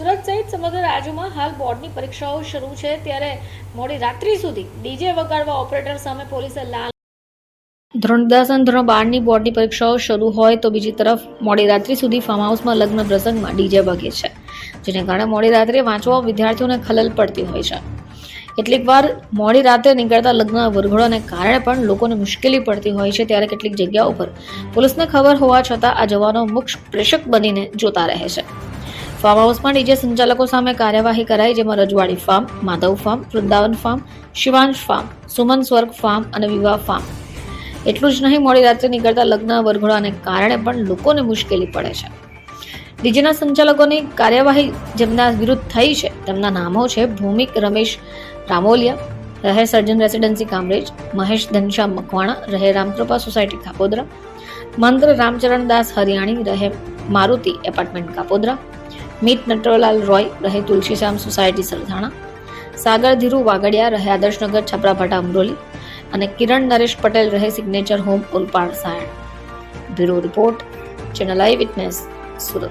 સુરત સહિત સમગ્ર રાજ્યમાં હાલ બોર્ડની પરીક્ષાઓ શરૂ છે. ત્યારે મોડી રાત્રિ સુધી ડીજે વગાડવા ઓપરેટર સામે પોલીસે લાલ ધોરણ દસ અને ધોરણ બારની બોર્ડની પરીક્ષાઓ શરૂ હોય તો બીજી તરફ મોડી રાત્રિ સુધી ફાર્મ હાઉસમાં લગ્ન પ્રસંગમાં ડીજે વગે છે, જેને કારણે મોડી રાત્રે વાંચવા વિદ્યાર્થીઓને ખલલ પડતી હોય છે. કેટલીક વાર મોડી રાત્રે નીકળતા લગ્ન વરઘોડાને કારણે પણ લોકોને મુશ્કેલી પડતી હોય છે, ત્યારે કેટલીક જગ્યાઓ પર પોલીસને ખબર હોવા છતાં આ જવાનો મુખ્ય પ્રેષક બનીને જોતા રહે છે. ફાર્મ હાઉસમાં ડીજે સંચાલકો સામે કાર્યવાહી કરાઈ, જેમાં Rajwadi farm Madhav farm Vrindavan farm Shivansh farm Suman Swarg farm અને વિવાહ ફાર્મ એટલું જ નહીં, મોડી રાત્રે નીકળતા લગ્ન, વરઘોડાને કારણે પણ લોકોને મુશ્કેલી પડે છે. ડીજેના સંચાલકોની કાર્યવાહી જેમના વિરુદ્ધ થઈ છે, તેમના નામો છે ભૂમિક, રમેશ રામોલિયા, રહે સર્જન રેસિડેન્સી કામરેજ, મહેશ ઘનશ્યામ મકવાણા, રહે રામકૃપા સોસાયટી કાપોદ્રા, મંત્ર રામચરણ દાસ હરિયાણી, રહે મારુતિ એપાર્ટમેન્ટ કાપોદ્રા મીત નટવરલાલ રોય રહે તુલસીશ્યામ સોસાયટી સરથાણા. સાગર ધીરુ વાગડિયા રહે આદર્શનગર છપરાભાટા અમરોલી. અને કિરણ નરેશ પટેલ રહે signature home Olpad Sayan. Bureau report, channel I witness, Surat.